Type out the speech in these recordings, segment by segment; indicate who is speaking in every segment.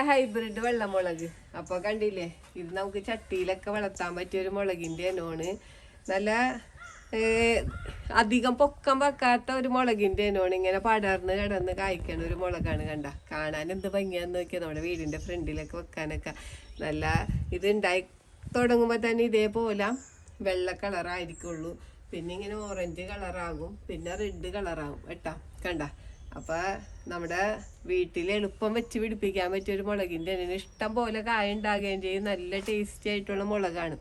Speaker 1: നല്ല ഹൈബ്രിഡ് വെള്ളമുളക്. അപ്പൊ കണ്ടില്ലേ ഇത് നമുക്ക് ചട്ടിയിലൊക്കെ വളർത്താൻ പറ്റിയ ഒരു മുളകിന്റെ ഇനമാണ്. നല്ല അധികം പൊക്കം വെക്കാത്ത ഒരു മുളകിന്റെ ഇനമാണ്. ഇങ്ങനെ പടർന്ന് കിടന്ന് കായ്ക്കണ ഒരു മുളകാണ് കണ്ട. കാണാൻ എന്ത് ഭംഗിയാന്ന് നോക്കിയാൽ നമ്മുടെ വീടിന്റെ ഫ്രണ്ടിലൊക്കെ വെക്കാനൊക്കെ. നല്ല ഇത് ഉണ്ടായി തുടങ്ങുമ്പോൾ തന്നെ ഇതേപോലെ വെള്ള കളറായിരിക്കുള്ളൂ പിന്നെ ഇങ്ങനെ ഓറഞ്ച് കളറാകും പിന്നെ റെഡ് കളറാകും കേട്ടാ? കണ്ട? അപ്പൊ നമ്മുടെ വീട്ടിൽ എളുപ്പം വെച്ച് പിടിപ്പിക്കാൻ പറ്റിയ ഒരു മുളകിന്റെ തന്നെ ഇഷ്ടം പോലെ കായ ഉണ്ടാകുകയും ചെയ്യും. നല്ല ടേസ്റ്റി ആയിട്ടുള്ള മുളകാണ്.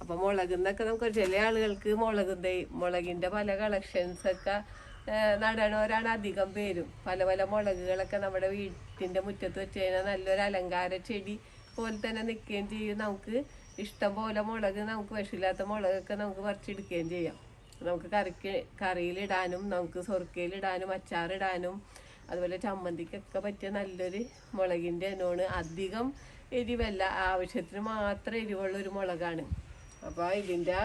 Speaker 1: അപ്പൊ മുളക് എന്നൊക്കെ നമുക്ക് ചില ആളുകൾക്ക് മുളക് മുളകിന്റെ പല കളക്ഷൻസ് ഒക്കെ ഏഹ്, നടണവരാണ് അധികം പേരും. പല പല മുളകുകളൊക്കെ നമ്മുടെ വീട്ടിന്റെ മുറ്റത്ത് വെച്ച് കഴിഞ്ഞാൽ നല്ലൊരു അലങ്കാര ചെടി പോലെ തന്നെ നിൽക്കുകയും ചെയ്യും. നമുക്ക് ഇഷ്ടം പോലെ മുളക് നമുക്ക് വിഷമില്ലാത്ത മുളകൊക്കെ നമുക്ക് പറിച്ചെടുക്കുകയും ചെയ്യാം. നമുക്ക് കറിക്ക് കറിയിലിടാനും നമുക്ക് സ്വർക്കയിലിടാനും അച്ചാറിടാനും അതുപോലെ ചമ്മന്തിക്കൊക്കെ പറ്റിയ നല്ലൊരു മുളകിന്റെ ഇനമാണ് അധികം എരിവല്ല ആവശ്യത്തിന് മാത്രം എരിവുള്ള ഒരു മുളകാണ്. അപ്പോൾ ഇതിന്റെ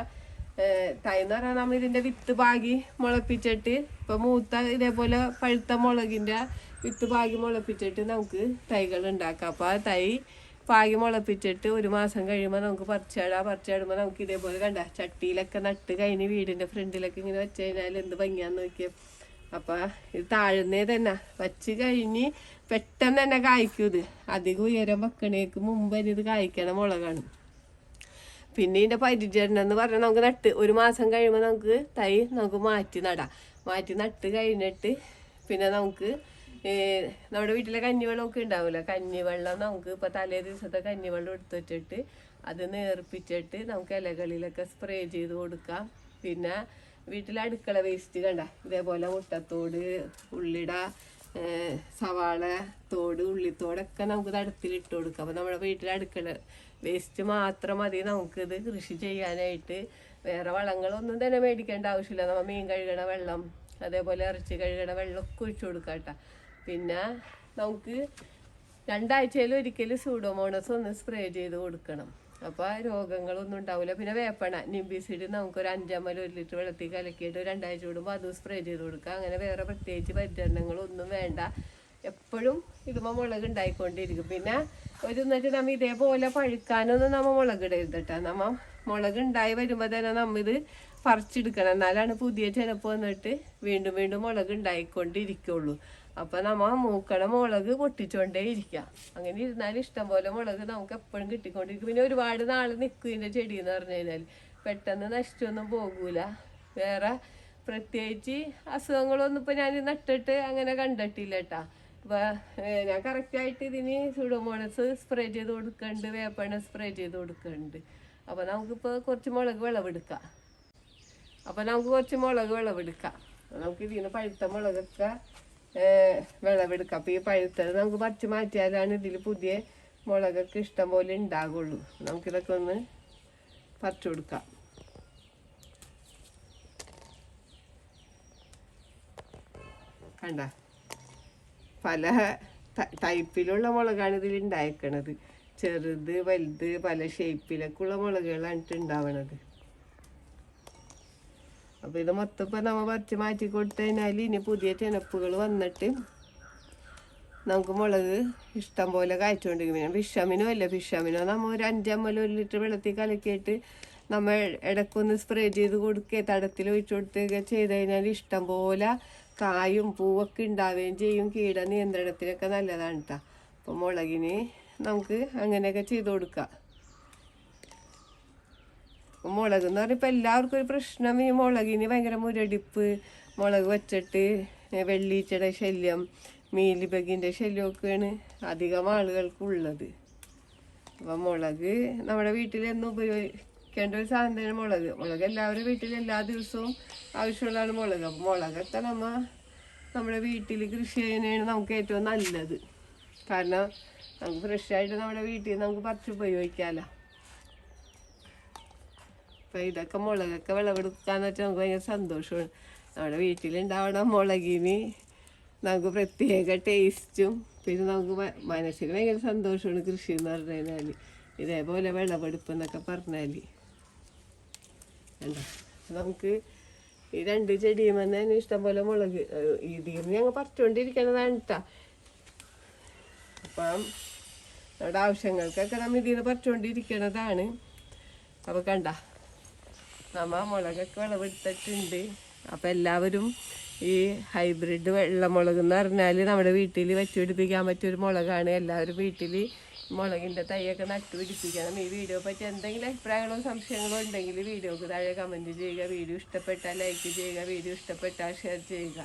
Speaker 1: തൈ എന്ന് പറഞ്ഞാൽ നമ്മൾ ഇതിന്റെ വിത്ത് പാകി മുളപ്പിച്ചിട്ട് ഇപ്പോൾ മൂത്ത ഇതേപോലെ പഴുത്ത മുളകിന്റെ വിത്ത് പാകി മുളപ്പിച്ചിട്ട് നമുക്ക് തൈകൾ ഉണ്ടാക്കാം. അപ്പോൾ ആ തൈ പാകി മുളപ്പിച്ചിട്ട് ഒരു മാസം കഴിയുമ്പോൾ നമുക്ക് പറിച്ചിടാം പറിച്ചിടുമ്പോൾ നമുക്ക് ഇതേപോലെ കണ്ട ചട്ടിയിലൊക്കെ നട്ട് കഴിഞ്ഞ് വീടിന്റെ ഫ്രണ്ടിലൊക്കെ ഇങ്ങനെ വെച്ച് കഴിഞ്ഞാൽ എന്ത് ഭംഗിയാന്ന് നോക്കിയാൽ അപ്പം ഇത് താഴ്ന്നേ തന്നെ വച്ച് കഴിഞ്ഞ് പെട്ടെന്ന് തന്നെ കായ്ക്കും ഇത്. അധികം ഉയരം വെക്കണേക്ക് മുമ്പ് തന്നെ ഇത് കായ്ക്കണ മുളകാണ്. പിന്നെ ഇതിന്റെ പരിചരണം എന്ന് പറഞ്ഞാൽ നമുക്ക് നട്ട് ഒരു മാസം കഴിയുമ്പോൾ നമുക്ക് തൈ നമുക്ക് മാറ്റി നടാം. മാറ്റി നട്ട് കഴിഞ്ഞിട്ട് പിന്നെ നമുക്ക് നമ്മുടെ വീട്ടിലെ കഞ്ഞിവെള്ളമൊക്കെ ഉണ്ടാവില്ല കഞ്ഞിവെള്ളം നമുക്ക് ഇപ്പോൾ തലേ ദിവസത്തെ കഞ്ഞിവെള്ളം വെച്ചിട്ട് അത് നേർപ്പിച്ചിട്ട് നമുക്ക് ഇലകളിലൊക്കെ സ്പ്രേ ചെയ്ത് കൊടുക്കാം. പിന്നെ വീട്ടിലെ അടുക്കള വേസ്റ്റ് കണ്ട ഇതേപോലെ മുട്ടത്തോട് ഉള്ളിട സവാള തോട് ഉള്ളിത്തോടൊക്കെ നമുക്ക് തടത്തിലിട്ട് കൊടുക്കാം. അപ്പോൾ നമ്മുടെ വീട്ടിലെ അടുക്കള വേസ്റ്റ് മാത്രം മതി. നമുക്കിത് കൃഷി ചെയ്യാനായിട്ട് വേറെ വളങ്ങളൊന്നും തന്നെ മേടിക്കേണ്ട ആവശ്യമില്ല. നമ്മൾ മീൻ കഴുകണ വെള്ളം അതേപോലെ ഇറച്ചി കഴുകണ വെള്ളമൊക്കെ ഒഴിച്ചു കൊടുക്കാം കേട്ടോ. പിന്നെ നമുക്ക് രണ്ടാഴ്ചയിൽ ഒരിക്കൽ സൂഡോമോണസ് ഒന്ന് സ്പ്രേ ചെയ്ത് കൊടുക്കണം. അപ്പോൾ രോഗങ്ങളൊന്നും ഉണ്ടാവില്ല പിന്നെ വേപ്പണ നിംബിസിഡ് നമുക്ക് ഒരു അഞ്ചമ്മൽ ഒരു ലിറ്റർ വെള്ളത്തിൽ കലക്കിയിട്ട് രണ്ടാഴ്ച കൂടുമ്പോൾ അതും സ്പ്രേ ചെയ്ത് കൊടുക്കുക. അങ്ങനെ വേറെ പ്രത്യേകിച്ച് പരിചരണങ്ങളൊന്നും വേണ്ട. എപ്പോഴും ഇടുമ്പോൾ മുളക് ഉണ്ടായിക്കൊണ്ടിരിക്കും. പിന്നെ ഒരു എന്നിട്ട് നമ്മ ഇതേപോലെ പഴുക്കാനൊന്നും നമ്മൾ മുളക് ഇടരുത് നമ്മ മുളക് ഉണ്ടായി വരുമ്പോൾ തന്നെ നമ്മ ഇത് പറിച്ചെടുക്കണം. എന്നാലാണ് പുതിയ ചിലപ്പോൾ വന്നിട്ട് വീണ്ടും വീണ്ടും മുളക് ഉണ്ടായിക്കൊണ്ടിരിക്കുള്ളൂ. അപ്പം നമ്മ മൂക്കണ മുളക് പൊട്ടിച്ചോണ്ടേ ഇരിക്കാം. അങ്ങനെ ഇരുന്നാൽ ഇഷ്ടം പോലെ മുളക് നമുക്ക് എപ്പോഴും കിട്ടിക്കൊണ്ടിരിക്കും. പിന്നെ ഒരുപാട് നാൾ നിൽക്കും ഇതിന്റെ ചെടി എന്ന് പറഞ്ഞു കഴിഞ്ഞാൽ പെട്ടെന്ന് നശിച്ചൊന്നും പോകൂല. വേറെ പ്രത്യേകിച്ച് അസുഖങ്ങളൊന്നും ഇപ്പം ഞാൻ നട്ടിട്ട് അങ്ങനെ കണ്ടിട്ടില്ല കേട്ടാ ഞാൻ കറക്റ്റായിട്ട് ഇതിന് സുഡോമോണസ് സ്പ്രേ ചെയ്ത് കൊടുക്കുന്നുണ്ട് വേപ്പണ സ്പ്രേ ചെയ്ത് കൊടുക്കുന്നുണ്ട് അപ്പോൾ നമുക്കിപ്പോൾ കുറച്ച് മുളക് വിളവെടുക്കാം. അപ്പോൾ നമുക്ക് കുറച്ച് മുളക് വിളവെടുക്കാം. നമുക്ക് ഇതിന് പഴുത്ത മുളകൊക്കെ ഏഹ്, അപ്പം ഈ പഴുത്തത് നമുക്ക് പറിച്ച് മാറ്റിയാലാണ് ഇതിൽ പുതിയ മുളകൊക്കെ ഇഷ്ടം പോലെ ഉണ്ടാകുള്ളൂ നമുക്കിതൊക്കെ ഒന്ന് പറിച്ചു കൊടുക്കാം. കണ്ട? പല ടൈപ്പിലുള്ള മുളകാണ് ഇതിൽ ഉണ്ടായേക്കണത്. ചെറുത് വലുത് പല ഷേപ്പിലൊക്കെ ഉള്ള മുളകുകളാണ് ഉണ്ടാവണത്. അപ്പൊ ഇത് മൊത്തം ഇപ്പം നമ്മൾ പറിച്ച് മാറ്റി കൊടുത്തു കഴിഞ്ഞാൽ ഇനി പുതിയ ചെനപ്പുകൾ വന്നിട്ട് നമുക്ക് മുളക് ഇഷ്ടം പോലെ കായ്ച്ചുകൊണ്ടിരിക്കും പിന്നെ വിഷമിനോ അല്ല? വിഷമിനോ നമ്മൾ ഒരു അഞ്ചമ്മൽ ഒരു ലിറ്റർ വെള്ളത്തിൽ കലക്കിയിട്ട് നമ്മൾ ഇടയ്ക്കൊന്ന് സ്പ്രേ ചെയ്ത് കൊടുക്കുക തടത്തിൽ ഒഴിച്ചു കൊടുത്തുക ചെയ്ത് കഴിഞ്ഞാൽ ഇഷ്ടം പോലെ കായും പൂവൊക്കെ ഉണ്ടാവുകയും ചെയ്യും. കീട നിയന്ത്രണത്തിനൊക്കെ നല്ലതാണ് കേട്ടോ അപ്പോൾ മുളകിന് നമുക്ക് അങ്ങനെയൊക്കെ ചെയ്ത് കൊടുക്കാം. മുളക് എന്ന് പറഞ്ഞാൽ ഇപ്പം എല്ലാവർക്കും ഒരു പ്രശ്നം ഈ മുളകിന് ഭയങ്കര മുരടിപ്പ്. മുളക് വെച്ചിട്ട് വെള്ളീച്ചയുടെ ശല്യം മീലിബഗിന്റെ ശല്യമൊക്കെയാണ് അധികം ആളുകൾക്കുള്ളത്. അപ്പം മുളക് നമ്മുടെ വീട്ടിലെന്നും ഉപയോഗിക്കേണ്ട ഒരു സാധനമാണ് മുളക്. മുളക് എല്ലാവരും വീട്ടിൽ എല്ലാ ദിവസവും ആവശ്യമുള്ളതാണ് മുളക്. അപ്പം മുളകൊക്കെ നമ്മൾ നമ്മുടെ വീട്ടിൽ കൃഷി ചെയ്യുന്നതാണ് നമുക്ക് ഏറ്റവും നല്ലത്. കാരണം നമുക്ക് ഫ്രഷായിട്ട് നമ്മുടെ വീട്ടിൽ നമുക്ക് പറിച്ച് ഉപയോഗിക്കാമല്ലോ അപ്പം ഇതൊക്കെ മുളകൊക്കെ വിളവെടുക്കാന്ന് വെച്ചാൽ നമുക്ക് ഭയങ്കര സന്തോഷമാണ്. നമ്മുടെ വീട്ടിലുണ്ടാവണ മുളകിന്. നമുക്ക് പ്രത്യേക ടേസ്റ്റും. പിന്നെ നമുക്ക് മനസ്സിന് ഭയങ്കര സന്തോഷമാണ് കൃഷി എന്ന് പറഞ്ഞു കഴിഞ്ഞാൽ ഇതേപോലെ വിളവെടുപ്പ് എന്നൊക്കെ പറഞ്ഞാൽ കണ്ടോ? നമുക്ക് ഈ രണ്ട് ചെടിയും തന്നെ ഇഷ്ടംപോലെ മുളക് ഇടിയും ഞങ്ങൾ പറിച്ചുകൊണ്ടിരിക്കണതാണ് അപ്പം നമ്മുടെ ആവശ്യങ്ങൾക്കൊക്കെ നമ്മൾ ഇതിൽ പറിച്ചുകൊണ്ടിരിക്കണതാണ് അപ്പോൾ കണ്ട? നമ്മ മുളകൊക്കെ വിളവെടുത്തിട്ടുണ്ട്. അപ്പം എല്ലാവരും ഈ ഹൈബ്രിഡ് വെള്ളമുളക് എന്ന് പറഞ്ഞാൽ നമ്മുടെ വീട്ടിൽ വെച്ച് പിടിപ്പിക്കാൻ പറ്റിയൊരു മുളകാണ്. എല്ലാവരും വീട്ടിൽ മുളകിന്റെ തൈയൊക്കെ നട്ടു പിടിപ്പിക്കണം. ഈ വീഡിയോ പറ്റി എന്തെങ്കിലും അഭിപ്രായങ്ങളോ സംശയങ്ങളോ ഉണ്ടെങ്കിൽ വീഡിയോക്ക് താഴെ കമന്റ് ചെയ്യുക. വീഡിയോ ഇഷ്ടപ്പെട്ടാൽ ലൈക്ക് ചെയ്യുക. വീഡിയോ ഇഷ്ടപ്പെട്ടാൽ ഷെയർ ചെയ്യുക.